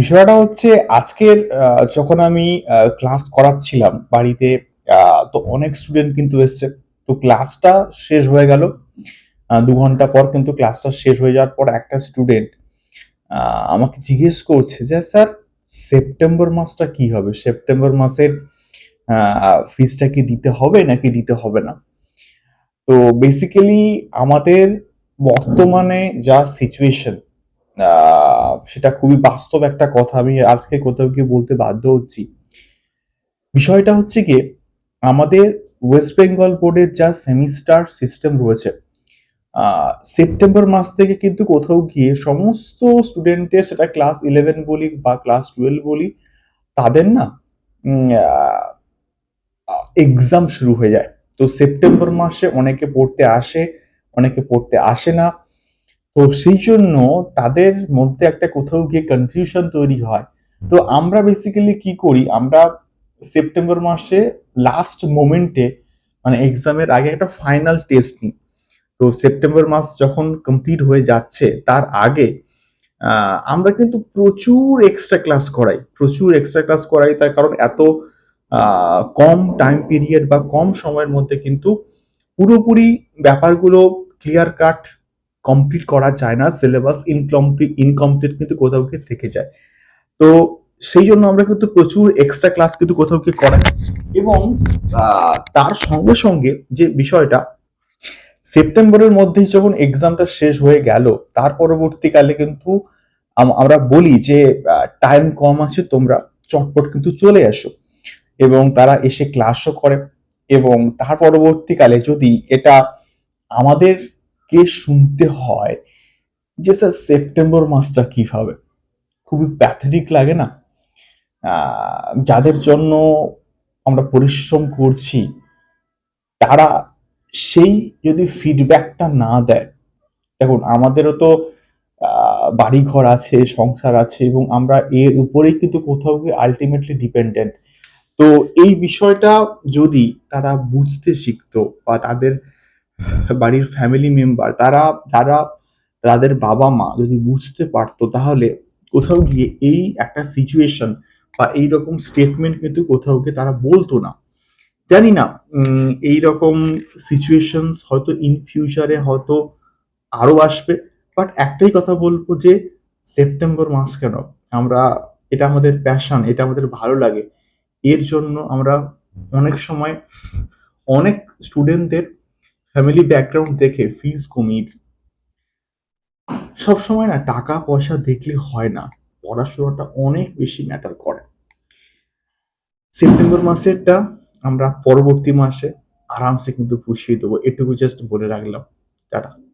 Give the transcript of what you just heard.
বিষয়টা হচ্ছে আজকের যখন আমি ক্লাস করাচ্ছিলাম বাড়িতে তো অনেক স্টুডেন্ট কিন্তু এসছে। তো ক্লাসটা শেষ হয়ে গেল। দু ঘণ্টা পর কিন্তু ক্লাসটা শেষ হয়ে যাওয়ার পর একটা স্টুডেন্ট আমাকে জিজ্ঞেস করছে যে, স্যার, সেপ্টেম্বর মাসটা কি হবে? সেপ্টেম্বর মাসের ফিসটা কি দিতে হবে নাকি দিতে হবে না? তো বেসিক্যালি আমাদের বর্তমানে যা সিচুয়েশন সেটা খুবই বাস্তব একটা কথা। আমি আজকে কোথাও গিয়ে বলতে বাধ্য হচ্ছি। বিষয়টা হচ্ছে কি আমাদের ওয়েস্ট বেঙ্গল বোর্ডের যা সেমিস্টার সিস্টেম রয়েছে সেপ্টেম্বর মাস থেকে কিন্তু কোথাও গিয়ে সমস্ত স্টুডেন্টের সেটা ক্লাস ইলেভেন বলি বা ক্লাস টুয়েলভ বলি, তাদের না এক্সাম শুরু হয়ে যায়। তো সেপ্টেম্বর মাসে অনেকে পড়তে আসে, অনেকে পড়তে আসে না। তো সেই জন্য তাদের মধ্যে একটা কোথাও গিয়ে কনফিউশন তৈরি হয়। তো আমরা বেসিক্যালি কি করি? আমরা সেপ্টেম্বর মাসে লাস্ট মোমেন্টে মানে এক্সামের আগে একটা ফাইনাল টেস্ট নিই। তো সেপ্টেম্বর মাস যখন কমপ্লিট হয়ে যাচ্ছে, তার আগে আমরা কিন্তু প্রচুর এক্সট্রা ক্লাস করাই। প্রচুর এক্সট্রা ক্লাস করাই, তার কারণ এত কম টাইম পিরিয়ড বা কম সময়ের মধ্যে কিন্তু পুরোপুরি ব্যাপারগুলো ক্লিয়ার কাট কমপ্লিট করা যায় না সিলেবাস ইনকমপ্লিট ইনকমপ্লিট কিন্তু কোথাও গিয়ে থেকে যায়। তো সেই জন্য আমরা কিন্তু প্রচুর এক্সট্রা ক্লাস কিন্তু কোথাও গিয়ে করাই। এবং তার সঙ্গে সঙ্গে যে বিষয়টা, সেপ্টেম্বরের মধ্যেই যখন এক্সামটা শেষ হয়ে গেল, তার পরবর্তীকালে কিন্তু আমরা বলি যে টাইম কম আছে তোমরা, চটপট কিন্তু চলে আসো এবং তারা এসে ক্লাসও করে। এবং তার পরবর্তীকালে যদি এটা আমাদেরকে শুনতে হয় যে স্যার সেপ্টেম্বর মাসটা কীভাবে? খুবই প্যাথেটিক লাগে না? যাদের জন্য আমরা পরিশ্রম করছি, তারা সেই যদি ফিডব্যাকটা না দেয়, দেখুন, আমাদেরও তো বাড়িঘর আছে, সংসার আছে, এবং আমরা এর উপরেই কিন্তু কোথাও গিয়ে আলটিমেটলি ডিপেন্ডেন্ট তো এই বিষয়টা যদি তারা বুঝতে শিখতো বা তাদের বাড়ির ফ্যামিলি মেম্বার তারা তারা, তাদের বাবা মা যদি বুঝতে পারতো তাহলে কোথাও গিয়ে এই একটা সিচুয়েশন বা এই রকম স্টেটমেন্ট কিন্তু কোথাও গিয়ে তারা বলতো না। জানি না এই রকম সিচুয়েশনস হয়তো ইন ফিউচারে হয়তো আরও আসবে বাট একটাই কথা বলব যে সেপ্টেম্বর মাস কেন? আমরা, এটা আমাদের প্যাশন এটা আমাদের ভালো লাগে। এর জন্য আমরা অনেক সময় অনেক স্টুডেন্টদের ফ্যামিলি ব্যাকগ্রাউন্ড দেখে ফিজ কমিয়ে দিই। সবসময় না টাকা পয়সা দেখলে হয় না। পড়াশোনাটা অনেক বেশি ম্যাটার করে। সেপ্টেম্বর মাসেরটা আমরা পরবর্তী মাসে আরামসে কিন্তু পুষিয়ে দেবো। এটুকু জাস্ট বলে রাখলাম। টাটা।